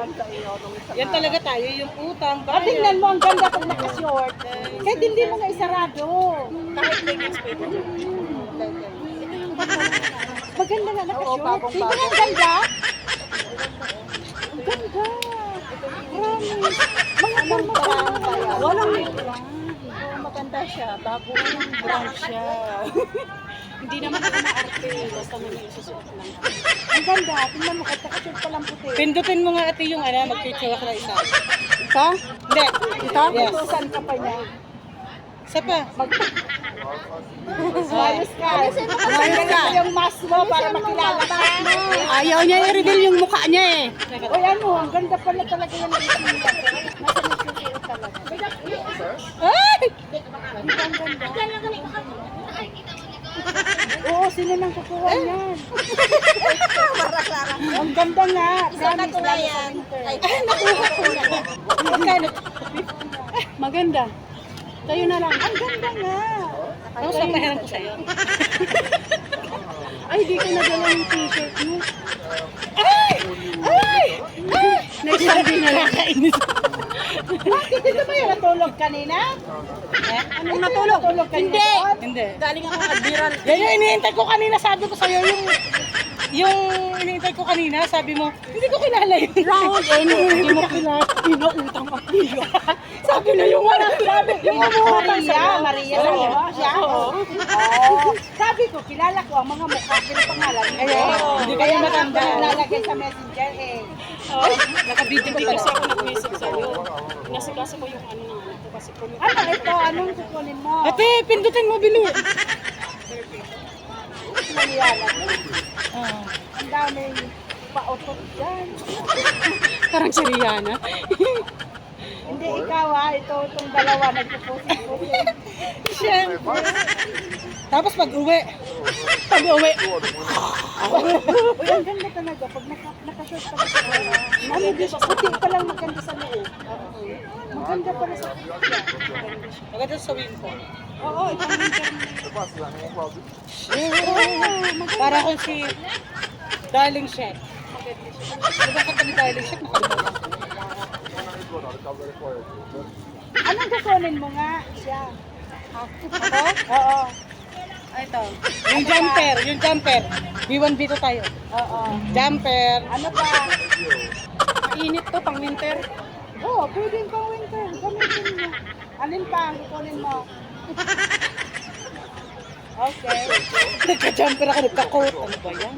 lang sa iyo nung isang Yan talaga tayo, yung utang. Ah, tingnan mo, ang ganda pag naka-short. Kahit hindi mo nga isarado. Kahit leggings pwede. Maganda nga naka-short. Tingnan bago. ang ganda. Ang ganda. Promise. Mga parang kaya? Walang maganda siya. Bagong brand siya. Hindi naman ako maarte. Basta may may isusuot lang. Ang ganda. Tingnan mo, naka-short pa lang puti. Pindutin mo nga ate yung ano, mag-picture ako na isa. Ito? Hindi. Ito? Yes. Saan ka pa niya? Isa pa. Malis ka. Malis ka. yung mask mo para makilala ka. Ayaw niya i-reveal yung mukha niya eh. Uy, ano, ang ganda pala talaga yan. Nasa nagsusuot talaga. Ay! Oo, sino nang kukuha niyan? Ang ganda nga. Promise, lalo sa winter. Ay, nakuha ko na. Magkano? Maganda. Kayo na lang. Ang ganda nga. Tapos papahiram ko sa'yo. Ay, di ko nadala yung t-shirt mo. Ay! Ay! Time din na lang. Nakakainis. Bakit ito ba yung natulog kanina? Eh? Anong natulog? Natulog kanina Hindi. doon? Hindi. Galing ako admiral. Yan yung inihintay ko kanina. Sabi ko sa'yo yung... Yung inihintay ko kanina, sabi mo, hindi ko kilala yun. Round and Hindi mo kilala. Pinuutang ako. Sabi na yung wala. Sabi, yung umuutang Maria, sa'yo. Maria, sabi Oo. mo siya? Oo. Oo. Sabi ko, kilala ko ang mga mukha, pinapangalan. Kaya, hindi kayo matanda. Lalagay sa messenger eh. Hindi ka kasi ako nag-message sa'yo. Inasikaso ko yung ano ng anak ko kasi kung Ano ito? Anong kukunin mo? Ate, pindutin mo, bili. Maniwala. Oo. Ang daming pautot dyan. Parang si Rihanna. Hindi ikaw ha, ito itong dalawa nagpupusin-pusin. Siyempre. Tapos pag uwi. Pag uwi. Uy, ang ganda talaga. Pag naka, nakashort pa Ano, ba? Puti pa lang maganda sa loob. Maganda pala sa Maganda sa swim ko. Oo, itong winter Para kung si Darling Chef. Diba kanta ni Darling ko. Anong kukunin mo nga siya? Ako? Oo. Ah, ito. Yung jumper, yung jumper. B1, B2 tayo. Oo. Jumper. Ano pa? Mainit to, pang winter. Oo, pwedeng pang winter. Gamitin mo. Alin pa ang kukunin mo? Okay. Nagka-jumper ako, nagka-coat. Ano ba yan?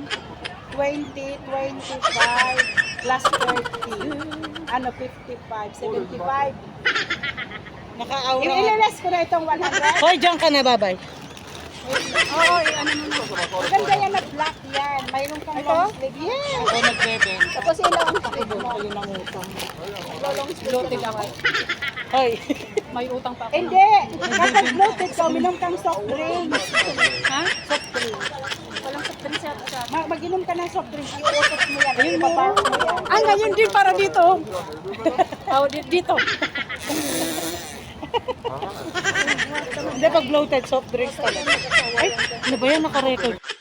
20, 25, plus 30. Ano, 55, 75. Naka-aura. I-less ko na itong 100. Hoy, dyan ka na, babay. Oo, eh, ano mo na. Maganda yan na black yan. Mayroon kang long sleeve. Yeah. Ako nagbebe. Tapos ilang ang sleeve mo. Ayun ang utang. Long sleeve ako. Hoy. may utang pa ako. Hindi. Kapag bloated ka, uminom kang soft drinks. Ha? Soft drinks. Walang sa prinsya siya. Ma- mag-inom ka ng soft drinks. Iuutot mo yan. Ayun mo. mo. Ah, ngayon din para dito. Oh, di- dito. Hindi, pag bloated soft drinks talaga. Ay, ano ba yan? Naka-record.